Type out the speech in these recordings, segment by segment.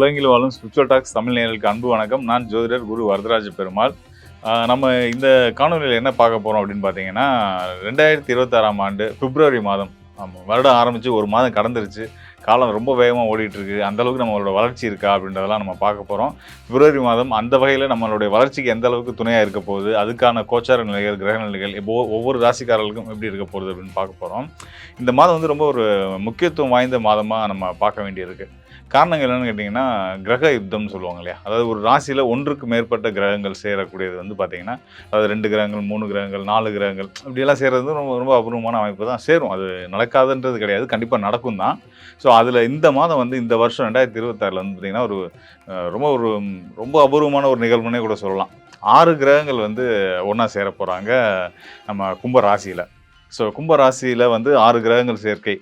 உலகில் வாழும் spiritual tax Tamil நேர்களுக்கு அன்பு வணக்கம். நான் ஜோதிடர் குரு வரதராஜ பெருமாள். நம்ம இந்த காணொலியில் என்ன பார்க்க போகிறோம் அப்படின்னு பார்த்தீங்கன்னா ரெண்டாயிரத்தி இருபத்தாறாம் ஆண்டு பிப்ரவரி மாதம் ஆமாம் வருடம் ஆரம்பித்து ஒரு மாதம் கடந்துருச்சு. காலம் ரொம்ப வேகமாக ஓடிட்டுருக்கு. அந்தளவுக்கு நம்மளோட வளர்ச்சி இருக்கா அப்படின்றதெல்லாம் நம்ம பார்க்க போகிறோம் பிப்ரவரி மாதம் அந்த வகையில் நம்மளுடைய வளர்ச்சிக்கு எந்த அளவுக்கு துணையாக இருக்க போகுது அதுக்கான கோச்சார நிலைகள் கிரக நிலைகள் இப்போ ஒவ்வொரு ராசிக்காரர்களுக்கும் எப்படி இருக்க போகுது அப்படின்னு பார்க்க போகிறோம் இந்த மாதம் வந்து ரொம்ப ஒரு முக்கியத்துவம் வாய்ந்த மாதமாக நம்ம பார்க்க வேண்டியிருக்கு. காரணங்கள் என்னென்னு கேட்டிங்கன்னா கிரக யுத்தம்னு சொல்லுவாங்க இல்லையா? அதாவது ஒரு ராசியில் ஒன்றுக்கு மேற்பட்ட கிரகங்கள் சேரக்கூடியது வந்து பார்த்தீங்கன்னா அதாவது ரெண்டு கிரகங்கள் மூணு கிரகங்கள் நாலு கிரகங்கள் இப்படியெல்லாம் சேர்றது வந்து ரொம்ப ரொம்ப அபூர்வமான அமைப்பு தான். சேரும். அது நடக்காதுன்றது கிடையாது. கண்டிப்பாக நடக்கும் தான். ஸோ அதில் இந்த மாதம் வந்து இந்த வருஷம் ரெண்டாயிரத்தி இருபத்தாறில் வந்து பார்த்திங்கன்னா ஒரு ரொம்ப ஒரு ரொம்ப அபூர்வமான ஒரு நிகழ்வுனே கூட சொல்லலாம். ஆறு கிரகங்கள் வந்து ஒன்றா சேர போகிறாங்க நம்ம கும்ப ராசியில். ஸோ கும்ப ராசியில் வந்து ஆறு கிரகங்கள் சேர்க்கை.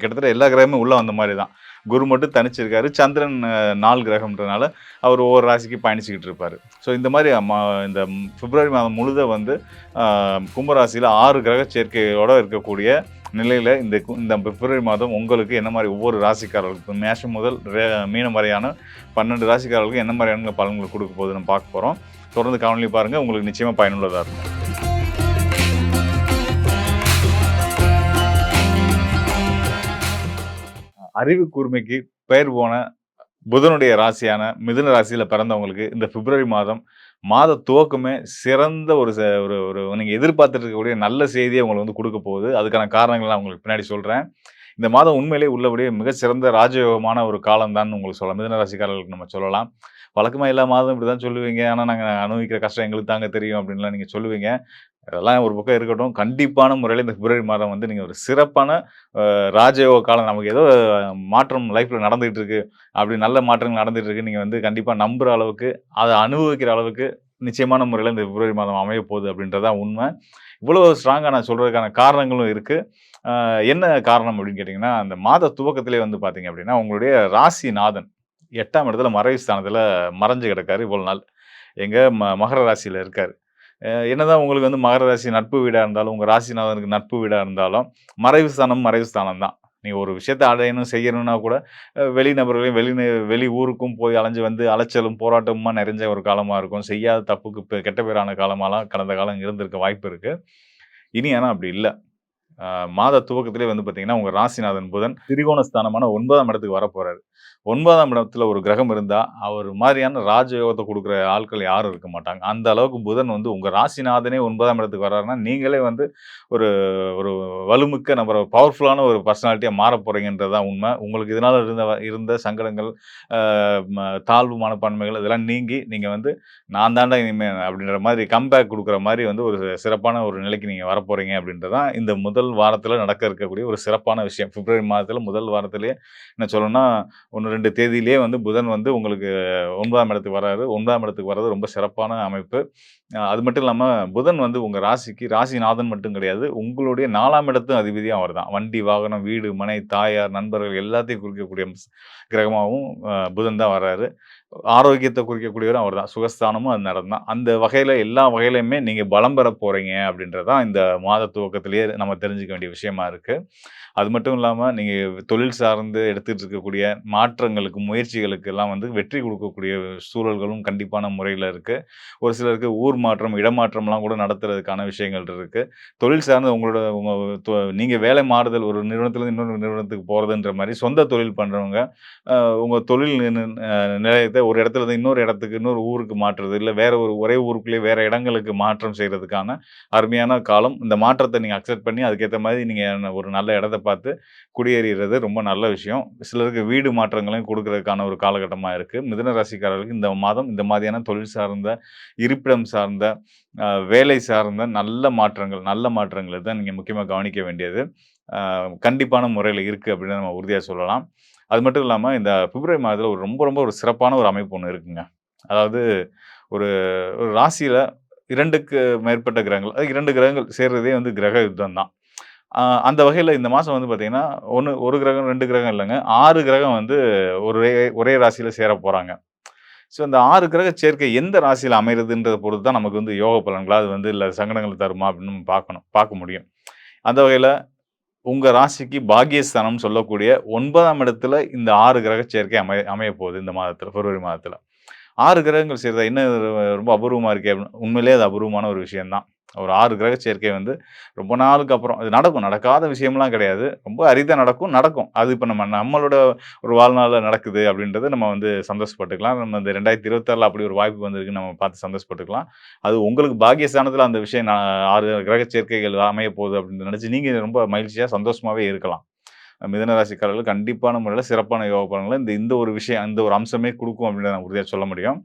கிட்டத்தட்ட எல்லா கிரகமும் உள்ளே வந்த மாதிரி தான் குரு மட்டும் தனிச்சிருக்காரு. சந்திரன் நாலு கிரகம்ன்றனால அவர் ஒவ்வொரு ராசிக்கு பயணிச்சுக்கிட்டு இருப்பார். ஸோ இந்த மாதிரி ம- இந்த பிப்ரவரி மாதம் முழுத வந்து கும்பராசியில் ஆறு கிரக சேர்க்கையோடு இருக்கக்கூடிய நிலையில் இந்த இந்த பிப்ரவரி மாதம் உங்களுக்கு என்ன மாதிரி ஒவ்வொரு ராசிக்காரர்களுக்கும் மேஷம் முதல் மீனம் வரையான பன்னெண்டு ராசிக்காரர்களுக்கும் என்ன மாதிரியான பலன்கள் கொடுக்க போகுதுன்னு பார்க்க போகிறோம் தொடர்ந்து காணொலி பாருங்கள் உங்களுக்கு நிச்சயமாக பயனுள்ளதாக இருக்கும். அறிவு கூர்மைக்கு பெயர் போன புதனுடைய ராசியான மிதுன ராசியில் பிறந்தவங்களுக்கு இந்த பிப்ரவரி மாதம் மாத துவக்கமே சிறந்த ஒரு ச- ஒரு ஒரு நீங்கள் எதிர்பார்த்துட்டு இருக்கக்கூடிய நல்ல செய்தியை உங்களுக்கு வந்து கொடுக்க போகுது. அதுக்கான காரணங்கள்லாம் நான் உங்களுக்கு பின்னாடி சொல்கிறேன் இந்த மாதம் உண்மையிலேயே உள்ளபடியே மிகச்சிறந்த ராஜயோகமான ஒரு காலம் தான் உங்களுக்கு சொல்லலாம். மிதுன ராசிக்காரர்களுக்கு நம்ம சொல்லலாம். வழக்கமாக எல்லா மாதம் இப்படி தான் சொல்லுவீங்க. ஆனால் நாங்கள் அனுபவிக்கிற கஷ்டம் எங்களுக்கு தாங்க தெரியும் அப்படின்லாம் நீங்கள் சொல்லுவீங்க. அதெல்லாம் ஒரு பக்கம் இருக்கட்டும். கண்டிப்பான முறையில் இந்த பிப்ரவரி மாதம் வந்து நீங்கள் ஒரு சிறப்பான ராஜயோக காலம். நமக்கு ஏதோ மாற்றம் லைஃப்பில் நடந்துகிட்டு இருக்கு. அப்படி நல்ல மாற்றங்கள் நடந்துகிட்டு இருக்கு. நீங்கள் வந்து கண்டிப்பாக நம்புகிற அளவுக்கு அதை அனுபவிக்கிற அளவுக்கு நிச்சயமான முறையில் இந்த பிப்ரவரி மாதம் அமைய போகுது அப்படின்றதான் உண்மை. இவ்வளோ ஸ்ட்ராங்காக நான் சொல்கிறதுக்கான காரணங்களும் இருக்குது என்ன காரணம் அப்படின்னு கேட்டிங்கன்னா அந்த மாத துவக்கத்திலே வந்து பார்த்தீங்க அப்படின்னா உங்களுடைய ராசிநாதன் எட்டாம் இடத்துல மறைவு ஸ்தானத்தில் மறைஞ்சு கிடக்காரு இவ்வளோ நாள். எங்கள் ம மகர ராசியில் இருக்கார். என்னதான் உங்களுக்கு வந்து மகர ராசி நட்பு வீடாக இருந்தாலும் உங்கள் ராசிநாதனுக்கு நட்பு வீடாக இருந்தாலும் மறைவு ஸ்தானம் மறைவு ஸ்தானம் தான் நீ ஒரு விஷயத்தை அடையணும் செய்யணும்னா கூட வெளிநபர்களையும் வெளி நபர்களையும் வெளி வெளி ஊருக்கும் போய் அலைஞ்சு வந்து அலைச்சலும் போராட்டமுமா நிறைஞ்ச ஒரு காலமாக இருக்கும். செய்யாத தப்புக்கு கெட்ட பேரான காலமாலாம் கடந்த காலம் இருந்திருக்க வாய்ப்பு இருக்குது இனி ஆனால் அப்படி இல்லை. மாத துவக்கத்திலே வந்து பார்த்தீங்கன்னா உங்கள் ராசிநாதன் புதன் திரிகோண ஸ்தானமான ஒன்பதாம் இடத்துக்கு வர ஒன்பதாம் இடத்துல ஒரு கிரகம் இருந்தால் அவர் மாதிரியான ராஜயோகத்தை கொடுக்குற ஆட்கள் யாரும் இருக்க மாட்டாங்க. அந்த அளவுக்கு புதன் வந்து உங்கள் ராசிநாதனே ஒன்பதாம் இடத்துக்கு வர்றாருன்னா நீங்களே வந்து ஒரு ஒரு வலுமிக்க நம்ம பவர்ஃபுல்லான ஒரு பர்சனாலிட்டியாக மாற போகிறீங்கன்றது தான் உண்மை. உங்களுக்கு இதனால் இருந்த இருந்த சங்கடங்கள் தாழ்வு மனப்பான்மைகள் இதெல்லாம் நீங்கி நீங்கள் வந்து நான் தாண்டா இனிமேல் அப்படின்ற மாதிரி கம்பேக் கொடுக்குற மாதிரி வந்து ஒரு சிறப்பான ஒரு நிலைக்கு நீங்கள் வரப்போகிறீங்க அப்படின்றது தான் இந்த முதல் முதல் வாரத்தில் நடக்க இருக்கக்கூடிய ஒரு சிறப்பான விஷயம். பிப்ரவரி மாதத்தில் முதல் வாரத்திலே என்ன சொல்லணும்னா ஒன்று ரெண்டு தேதியிலேயே வந்து புதன் வந்து உங்களுக்கு ஒன்பதாம் இடத்துக்கு வராரு. ஒன்பதாம் இடத்துக்கு வர்றது ரொம்ப சிறப்பான அமைப்பு. அது மட்டும் இல்லாமல் புதன் வந்து உங்கள் ராசிக்கு ராசிநாதன் மட்டும் கிடையாது. உங்களுடைய நாலாம் இடத்தும் அதிபதியும் அவர் தான். வண்டி வாகனம் வீடு மனை தாயார் நண்பர்கள் எல்லாத்தையும் குறிக்கக்கூடிய கிரகமாகவும் புதன் தான் வர்றாரு. ஆரோக்கியத்தை குறிக்கக்கூடியவரும் அவர் தான் சுகஸ்தானமும் அது நடந்தான் அந்த வகையில் எல்லா வகையிலையுமே நீங்கள் பலம் பெற போகிறீங்க அப்படின்றது தான் இந்த மாத துவக்கத்திலேயே நம்ம தெரிஞ்சுக்க வேண்டிய விஷயமா இருக்குது அது மட்டும் இல்லாமல் நீங்கள் தொழில் சார்ந்து எடுத்துகிட்டு இருக்கக்கூடிய மாற்றங்களுக்கு முயற்சிகளுக்கு எல்லாம் வந்து வெற்றி கொடுக்கக்கூடிய சூழல்களும் கண்டிப்பான முறையில் இருக்குது ஒரு சிலருக்கு ஊர் மாற்றம் இடமாற்றம்லாம் கூட நடத்துறதுக்கான விஷயங்கள் இருக்குது தொழில் சார்ந்து உங்களோட உங்கள் நீங்கள் வேலை மாறுதல் ஒரு நிறுவனத்துலேருந்து இன்னொரு நிறுவனத்துக்கு போகிறதுன்ற மாதிரி சொந்த தொழில் பண்ணுறவங்க உங்கள் தொழில் நிலையத்தை ஒரு இடத்துல இருந்து இன்னொரு இடத்துக்கு இன்னொரு ஊருக்கு மாற்றுறது இல்லை வேற ஒரு ஒரே ஊருக்குள்ளேயே வேற இடங்களுக்கு மாற்றம் செய்கிறதுக்கான அருமையான காலம். இந்த மாற்றத்தை நீங்கள் அக்செப்ட் பண்ணி அதுக்கேற்ற மாதிரி நீங்கள் ஒரு நல்ல இடத்த பார்த்து குடியேறிறது ரொம்ப நல்ல விஷயம். சிலருக்கு வீடு மாற்றங்களையும் கொடுக்கறதுக்கான ஒரு காலகட்டமாக இருக்குது மிதன ராசிக்காரர்களுக்கு இந்த மாதம் இந்த மாதிரியான தொழில் சார்ந்த இருப்பிடம் சார்ந்த வேலை சார்ந்த நல்ல மாற்றங்கள் நல்ல மாற்றங்களை தான் நீங்கள் முக்கியமாக கவனிக்க வேண்டியது. கண்டிப்பான முறையில் இருக்குது அப்படின்னு நம்ம உறுதியாக சொல்லலாம். அது மட்டும் இல்லாமல் இந்த பிப்ரவரி மாதத்தில் ஒரு ரொம்ப ரொம்ப ஒரு சிறப்பான ஒரு அமைப்பு ஒன்று இருக்குங்க. அதாவது ஒரு ஒரு ராசியில் இரண்டுக்கு மேற்பட்ட கிரகங்கள் அது இரண்டு கிரகங்கள் சேர்றதே வந்து கிரக யுத்தம் தான். அந்த வகையில் இந்த மாதம் வந்து பார்த்திங்கன்னா ஒன்று ஒரு கிரகம் ரெண்டு கிரகம் இல்லைங்க. ஆறு கிரகம் வந்து ஒரே ஒரே ராசியில் சேர போகிறாங்க ஸோ இந்த ஆறு கிரக சேர்க்கை எந்த ராசியில் அமைகிறதுன்றத பொறுத்து தான் நமக்கு வந்து யோக பலன்களா அது வந்து இல்லை சங்கடங்கள் தருமா அப்படின்னு பார்க்கணும் பார்க்க முடியும். அந்த வகையில் உங்கள் ராசிக்கு பாகியஸ்தானம் சொல்லக்கூடிய ஒன்பதாம் இடத்துல இந்த ஆறு கிரக சேர்க்கை அமைய அமையப் போகுது இந்த மாதத்தில் பிப்ரவரி மாதத்தில் ஆறு கிரகங்கள் சேர்றத என்ன ரொம்ப அபூர்வமாக இருக்கே அப்படின்னு உண்மையிலேயே அது அபூர்வமான ஒரு விஷயம் தான். ஒரு ஆறு கிரக சேர்க்கை வந்து ரொம்ப நாளுக்கு அப்புறம் அது நடக்கும். நடக்காத விஷயம்லாம் கிடையாது. ரொம்ப அரிதாக நடக்கும், நடக்கும். அது இப்போ நம்ம நம்மளோட ஒரு வாழ்நாளில் நடக்குது அப்படின்றத நம்ம வந்து சந்தோஷப்பட்டுக்கலாம். நம்ம இந்த 2026ல அப்படி ஒரு வாய்ப்பு வந்திருக்கு நம்ம பார்த்து சந்தோஷப்பட்டுக்கலாம். அது உங்களுக்கு பாகியஸ்தானத்தில் அந்த விஷயம் நான் 6 கிரக சேர்க்கைகள் அமைய போகுது அப்படின்னு நினச்சி நீங்கள் ரொம்ப மகிழ்ச்சியாக சந்தோஷமாகவே இருக்கலாம். மிதனராசிக்காரர்கள் கண்டிப்பான முறையில் சிறப்பான யோக பலன்களை இந்த இந்த ஒரு விஷயம், இந்த ஒரு அம்சமே கொடுக்கும் அப்படின்னு நான் உறுதியாக சொல்ல முடியும்.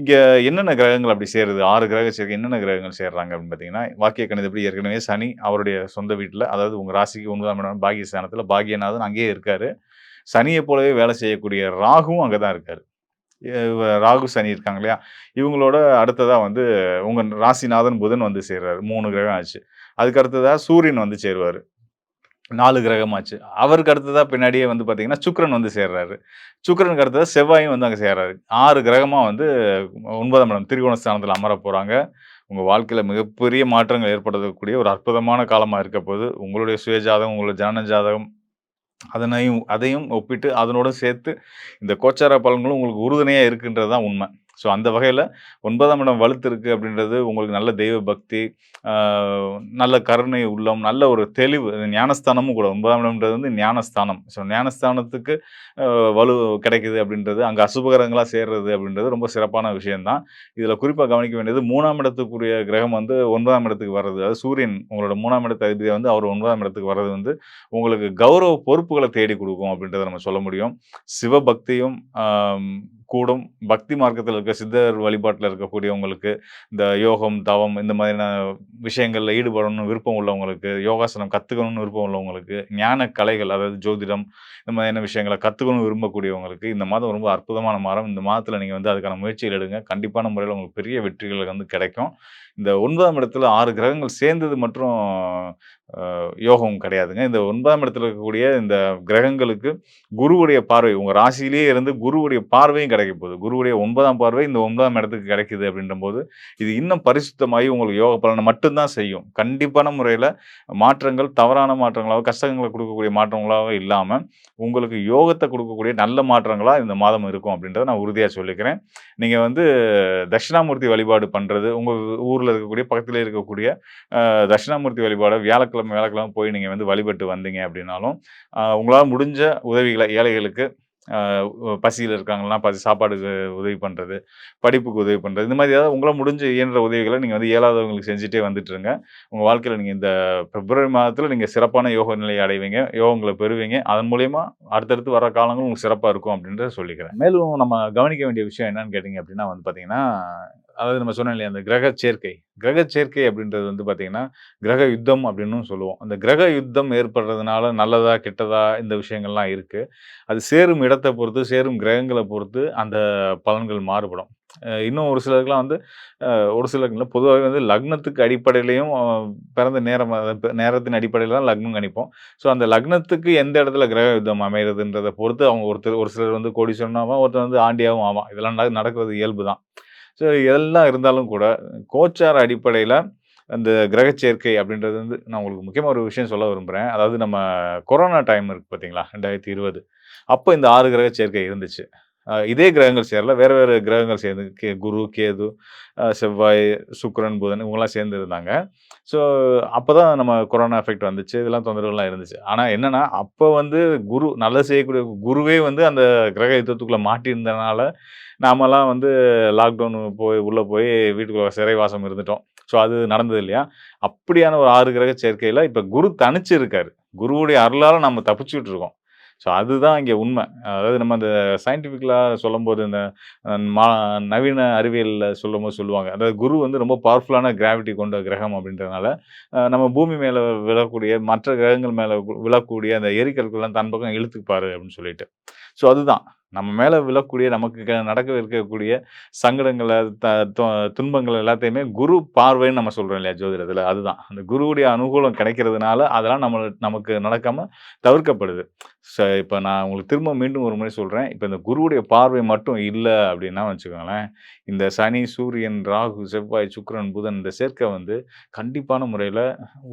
இங்கே என்னென்ன கிரகங்கள் அப்படி சேருது? ஆறு கிரக சேர்க்கை என்னென்ன கிரகங்கள் சேர்றாங்க அப்படின்னு பார்த்தீங்கன்னா, வாக்கிய கணிதப்படி ஏற்கனவே சனி அவருடைய சொந்த வீட்டில் அதாவது உங்கள் ராசிக்கு ஒன்பதாம் இடம் பாக்கியஸ்தானத்துல பாக்கியநாதன் அங்கேயே இருக்கார் சனியை போலவே வேலை செய்யக்கூடிய ராகுவும் அங்கே தான் இருக்கார் ராகு, சனி இருக்காங்க இல்லையா? இவங்களோட அடுத்ததாக வந்து உங்கள் ராசிநாதன் புதன் வந்து சேர்றாரு. மூணு கிரகம் ஆச்சு. அதுக்கு அடுத்ததாக சூரியன் வந்து சேருவார் நாலு கிரகமாச்சு. அவருக்கு அடுத்ததாக பின்னாடியே வந்து பார்த்தீங்கன்னா, சுக்ரன் வந்து சேர்றாரு. சுக்ரனுக்கு அடுத்ததாக செவ்வாயும் வந்து அங்கே சேர்றாரு. ஆறு கிரகமாக வந்து ஒன்பதாம் இடம் திரிகோண ஸ்தானத்தில் அமரப் போகிறாங்க உங்கள் வாழ்க்கையில் மிகப்பெரிய மாற்றங்கள் ஏற்படுத்தக்கூடிய ஒரு அற்புதமான காலமாக இருக்க போது உங்களுடைய சுயஜாதகம் உங்களுடைய ஜனன ஜாதகம் அதனையும் அதையும் ஒப்பிட்டு அதனோட சேர்த்து இந்த கோச்சார பலன்களும் உங்களுக்கு உறுதுணையாக இருக்குன்றது தான் உண்மை. ஸோ அந்த வகையில் ஒன்பதாம் இடம் வலுத்திருக்கு அப்படின்றது உங்களுக்கு நல்ல தெய்வ பக்தி, நல்ல கருணை உள்ளம், நல்ல ஒரு தெளிவு ஞானஸ்தானமும் கூட ஒன்பதாம் இடம்ன்றது வந்து ஞானஸ்தானம். ஸோ ஞானஸ்தானத்துக்கு வலு கிடைக்குது அப்படின்றது, அங்கே அசுபகரங்களாக சேர்றது அப்படின்றது ரொம்ப சிறப்பான விஷயம்தான் இதில் குறிப்பாக கவனிக்க வேண்டியது மூணாம் இடத்துக்குரிய கிரகம் வந்து ஒன்பதாம் இடத்துக்கு வர்றது. அதாவது சூரியன் உங்களோட மூணாம் இடத்து அதிபதியாக வந்து அவர் ஒன்பதாம் இடத்துக்கு வர்றது வந்து உங்களுக்கு கௌரவ பொறுப்புகளை தேடி கொடுக்கும் அப்படின்றத நம்ம சொல்ல முடியும். சிவபக்தியும் கூடும். பக்தி மார்க்கத்தில் இருக்க சித்தர் வழிபாட்டில் இருக்கக்கூடியவங்களுக்கு, இந்த யோகம், தவம் இந்த மாதிரியான விஷயங்களில் ஈடுபடணும்னு விருப்பம் உள்ளவங்களுக்கு, யோகாசனம் கற்றுக்கணும்னு விருப்பம் உள்ளவங்களுக்கு, ஞான கலைகள் அதாவது ஜோதிடம் இந்த மாதிரியான விஷயங்கள கற்றுக்கணும்னு விரும்பக்கூடியவங்களுக்கு, இந்த மாதம் ரொம்ப அற்புதமான மாதம். இந்த மாதத்தில் நீங்கள் வந்து அதுக்கான முயற்சிகள் எடுங்க. கண்டிப்பான முறையில் உங்களுக்கு பெரிய வெற்றிகள் வந்து கிடைக்கும். இந்த ஒன்பதாம் இடத்துல ஆறு கிரகங்கள் சேர்ந்தது மற்றும் யோகம் கிடையாதுங்க. இந்த ஒன்பதாம் இடத்துல இருக்கக்கூடிய இந்த கிரகங்களுக்கு குருவுடைய பார்வை, உங்கள் ராசியிலேயே இருந்து குருவுடைய பார்வையும் கிடைக்க போகுது. குருவுடைய ஒன்பதாம் பார்வை இந்த ஒன்பதாம் இடத்துக்கு கிடைக்குது அப்படின்றபோது, இது இன்னும் பரிசுத்தமாகி உங்களுக்கு யோக பலனை மட்டும்தான் செய்யும். கண்டிப்பான முறையில் மாற்றங்கள் தவறான மாற்றங்களாக கஷ்டங்களை கொடுக்கக்கூடிய மாற்றங்களாக இல்லாமல் உங்களுக்கு யோகத்தை கொடுக்கக்கூடிய நல்ல மாற்றங்களாக இந்த மாதம் இருக்கும் அப்படின்றத நான் உறுதியாக சொல்லிக்கிறேன். நீங்கள் வந்து தட்சிணாமூர்த்தி வழிபாடு பண்ணுறது உங்கள் ஊரில் இருக்கக்கூடிய பக்கத்தில் இருக்கக்கூடிய தட்சிணாமூர்த்தி வழிபாட வியாழக்கிழமை, வியாழக்கிழமை போய் நீங்கள் வந்து வழிபட்டு வந்தீங்க அப்படின்னாலும், உங்களால் முடிஞ்ச உதவிகளை ஏழைகளுக்கு பசியில் இருக்காங்கன்னா, பசி சாப்பாடுக்கு உதவி பண்ணுறது படிப்புக்கு உதவி பண்ணுறது இந்த மாதிரி ஏதாவது உங்களால் முடிஞ்ச இயன்ற உதவிகளை நீங்கள் வந்து இயலாதவங்களுக்கு செஞ்சுட்டே வந்துட்டுருங்க உங்கள் வாழ்க்கையில் நீங்கள் இந்த பிப்ரவரி மாதத்தில் நீங்கள் சிறப்பான யோக நிலையை அடைவீங்க. யோகங்களை பெறுவீங்க. அதன் மூலயமா அடுத்தடுத்து வர காலங்களும் உங்களுக்கு சிறப்பாக இருக்கும் அப்படின்றத சொல்லிக்கிறேன். மேலும் நம்ம கவனிக்க வேண்டிய விஷயம் என்னன்னு கேட்டிங்க அப்படின்னா வந்து பார்த்தீங்கன்னா, அதாவது நம்ம சொன்னோம் இல்லையா, அந்த கிரக சேர்க்கை. கிரக சேர்க்கை அப்படின்றது வந்து பார்த்தீங்கன்னா, கிரக யுத்தம் அப்படின்னும் சொல்லுவோம். அந்த கிரக யுத்தம் ஏற்படுறதுனால நல்லதா, கெட்டதா இந்த விஷயங்கள்லாம் இருக்குது அது சேரும் இடத்தை பொறுத்து, சேரும் கிரகங்களை பொறுத்து அந்த பலன்கள் மாறுபடும். இன்னும் ஒரு சிலருக்குலாம் வந்து ஒரு சிலருக்கு பொதுவாகவே வந்து லக்னத்துக்கு அடிப்படையிலையும் பிறந்த நேரம் நேரத்தின் அடிப்படையில் தான் லக்னம் கணிப்போம். ஸோ அந்த லக்னத்துக்கு எந்த இடத்துல கிரக யுத்தம் அமைகிறதுன்றதை பொறுத்து அவங்க ஒருத்தர் ஒரு சிலர் வந்து கோடீஸ்வரனும் ஆவான், ஒருத்தர் வந்து ஆண்டியாவும் ஆவான். இதெல்லாம் நடக்கிறது இயல்பு தான். ஸோ இதெல்லாம் இருந்தாலும் கூட, கோச்சார் அடிப்படையில் அந்த கிரக சேர்க்கை அப்படின்றது வந்து நான் உங்களுக்கு முக்கியமாக ஒரு விஷயம் சொல்ல விரும்புகிறேன் அதாவது நம்ம கொரோனா டைம் இருக்குது பார்த்தீங்களா? ரெண்டாயிரத்தி இருபது அப்போ இந்த ஆறு கிரக சேர்க்கை இருந்துச்சு. இதே கிரகங்கள் சேரல. வேற வேற கிரகங்கள் சேர்ந்து கே குரு, கேது, செவ்வாய், சுக்கரன் புதன் இவங்கெல்லாம் சேர்ந்து இருந்தாங்க. ஸோ அப்பதான் நம்ம கொரோனா எஃபெக்ட் வந்துச்சு. இதெல்லாம் தொந்தரவுலாம் இருந்துச்சு. ஆனால் என்னென்னா அப்போ வந்து குரு நல்லது செய்யக்கூடிய குருவே வந்து அந்த கிரக யுத்தத்துக்குள்ளே மாட்டியிருந்தனால, நாமெல்லாம் வந்து லாக்டவுன் போய் உள்ளே போய் வீட்டுக்குள்ள சிறைவாசம் இருந்துட்டோம். ஸோ அது நடந்தது இல்லையா? அப்படியான ஒரு ஆறு கிரக சேர்க்கையில் இப்போ குரு தனிச்சு இருக்காரு. குருவுடைய அருளால் நம்ம தப்பிச்சுட்டு இருக்கோம். ஸோ அதுதான் இங்கே உண்மை. அதாவது நம்ம அந்த சயின்டிஃபிக்கலாக சொல்லும்போது, இந்த மா நவீன அறிவியலில் சொல்லும்போது சொல்லுவாங்க. அதாவது குரு வந்து ரொம்ப பவர்ஃபுல்லான கிராவிட்டி கொண்ட கிரகம் அப்படின்றதுனால, நம்ம பூமி மேலே விழக்கூடிய மற்ற கிரகங்கள் மேலே விழக்கூடிய அந்த எரிக்கற்கள்லாம் தன் பக்கம் இழுத்துப்பாரு அப்படின்னு சொல்லிட்டு. ஸோ அதுதான். நம்ம மேலே விழக்கூடிய நமக்கு க நடக்க இருக்கக்கூடிய சங்கடங்களை த துன்பங்கள் எல்லாத்தையுமே குரு பார்வைன்னு நம்ம சொல்கிறோம் இல்லையா ஜோதிடத்தில் அதுதான். அந்த குருவுடைய அனுகூலம் கிடைக்கிறதுனால, அதெல்லாம் நம்ம நமக்கு நடக்காமல் தவிர்க்கப்படுது. ச இப்போ நான் உங்களுக்கு திரும்ப மீண்டும் ஒரு முறை சொல்கிறேன் இப்போ இந்த குருவுடைய பார்வை மட்டும் இல்லை அப்படின்னா வச்சுக்கோங்களேன், இந்த சனி, சூரியன், ராகு, செவ்வாய், சுக்கிரன், புதன் இந்த சேர்க்கை வந்து கண்டிப்பான முறையில்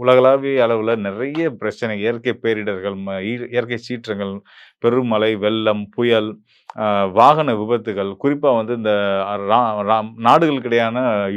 உலகளாவிய அளவில் நிறைய பிரச்சனை, இயற்கை பேரிடர்கள், ம இ இயற்கை சீற்றங்கள், பெருமழை, வெள்ளம், புயல், வாகன விபத்துகள், குறிப்பாக வந்து இந்த ரா ராம்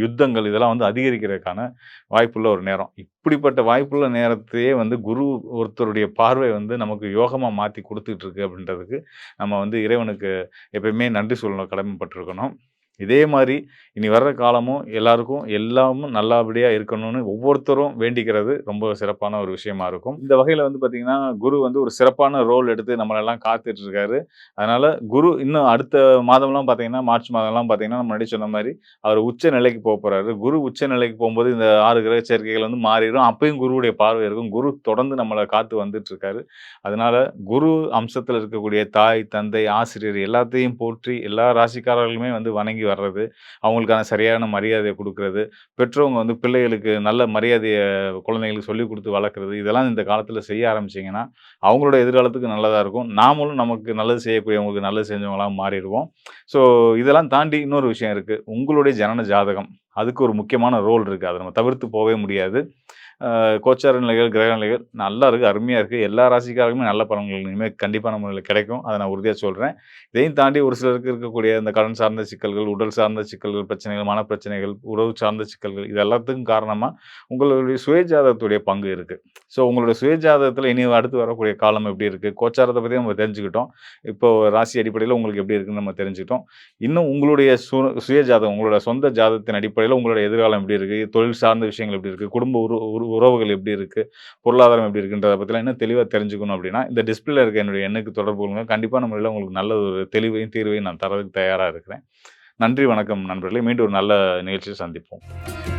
யுத்தங்கள் இதெல்லாம் வந்து அதிகரிக்கிறதுக்கான வாய்ப்புள்ள ஒரு நேரம். இப்படிப்பட்ட வாய்ப்புள்ள நேரத்தையே வந்து குரு ஒருத்தருடைய பார்வை வந்து நமக்கு யோகமாக மாற்றி கொடுத்துட்ருக்கு அப்படின்றதுக்கு, நம்ம வந்து இறைவனுக்கு எப்பயுமே நன்றி சொல்லணும், கடமைப்பட்டிருக்கணும் இதே மாதிரி இனி வர்ற காலமும் எல்லாருக்கும் எல்லாமும் நல்லபடியாக இருக்கணும்னு ஒவ்வொருத்தரும் வேண்டிக்கிறது ரொம்ப சிறப்பான ஒரு விஷயமா இருக்கும். இந்த வகையில் வந்து பார்த்திங்கன்னா குரு வந்து ஒரு சிறப்பான ரோல் எடுத்து நம்மளெல்லாம் காத்துட்ருக்காரு அதனால் குரு இன்னும் அடுத்த மாதம்லாம் பார்த்திங்கன்னா மார்ச் மாதம்லாம் பார்த்திங்கன்னா நம்ம முன்னாடி சொன்ன மாதிரி அவர் உச்ச நிலைக்கு போக போகிறாரு குரு உச்ச நிலைக்கு போகும்போது இந்த ஆறு கிரக சேர்க்கைகள் வந்து மாறிடும் அப்பயும் குருவுடைய பார்வை இருக்கும். குரு தொடர்ந்து நம்மளை காத்து வந்துட்டு அதனால் குரு அம்சத்தில் இருக்கக்கூடிய தாய், தந்தை, ஆசிரியர் எல்லாத்தையும் போற்றி எல்லா ராசிக்காரர்களுமே வந்து வணங்கி வர்றது, அவங்களுக்கான சரியான மரியாதையை கொடுக்கறது பெற்றவங்க வந்து பிள்ளைகளுக்கு நல்ல மரியாதையை குழந்தைகளுக்கு சொல்லிக் கொடுத்து வளர்க்குறது, இதெல்லாம் இந்த காலத்தில் செய்ய ஆரம்பிச்சிங்கன்னா அவங்களோட எதிர்காலத்துக்கு நல்லதாக இருக்கும். நாமளும் நமக்கு நல்லது செய்யக்கூடியவங்களுக்கு நல்லது செஞ்சவங்களாம் மாறிடுவோம் ஸோ இதெல்லாம் தாண்டி இன்னொரு விஷயம் இருக்குது உங்களுடைய ஜனன ஜாதகம். அதுக்கு ஒரு முக்கியமான ரோல் இருக்குது அதை நம்ம தவிர்த்து போகவே முடியாது. கோச்சார நிலைகள், கிரக நிலைகள் நல்லா இருக்குது அருமையாக இருக்குது எல்லா ராசிக்காரருக்குமே நல்ல பலன்கள் இனிமேல் கண்டிப்பான முறையில் கிடைக்கும். அதை நான் உறுதியாக சொல்கிறேன் இதையும் தாண்டி ஒரு சிலருக்கு இருக்கக்கூடிய இந்த கடன் சார்ந்த சிக்கல்கள், உடல் சார்ந்த சிக்கல்கள், பிரச்சனைகள், மனப்பிரச்சனைகள், உறவு சார்ந்த சிக்கல்கள் இது எல்லாத்துக்கும் காரணமாக உங்களுடைய சுயஜாதகத்துடைய பங்கு இருக்குது ஸோ உங்களுடைய சுயஜாதகத்தில் இனி அடுத்து வரக்கூடிய காலம் எப்படி இருக்குது கோச்சாரத்தை பற்றி நம்ம தெரிஞ்சுக்கிட்டோம். இப்போ ராசி அடிப்படையில் உங்களுக்கு எப்படி இருக்குன்னு நம்ம தெரிஞ்சுக்கிட்டோம். இன்னும் உங்களுடைய சு சுயஜாதகம், உங்களோட சொந்த ஜாதகத்தின் அடிப்படையில் உங்களுடைய எதிர்காலம் எப்படி இருக்குது தொழில் சார்ந்த விஷயங்கள் எப்படி இருக்குது குடும்ப உரு உறவுகள் எப்படி இருக்குது பொருளாதாரம் எப்படி இருக்குன்றத பற்றிலாம் இன்னும் தெளிவாக தெரிஞ்சுக்கணும் அப்படின்னா, இந்த டிஸ்ப்ளேல இருக்க என்னுடைய எண்ணுக்கு தொடர்பு கொள்ளுங்க. கண்டிப்பான முறையில் உங்களுக்கு நல்ல ஒரு தெளிவையும், தீர்வையும் நான் தரதுக்கு தயாராக இருக்கிறேன். நன்றி, வணக்கம் நண்பர்களே. மீண்டும் ஒரு நல்ல நிகழ்ச்சியில் சந்திப்போம்.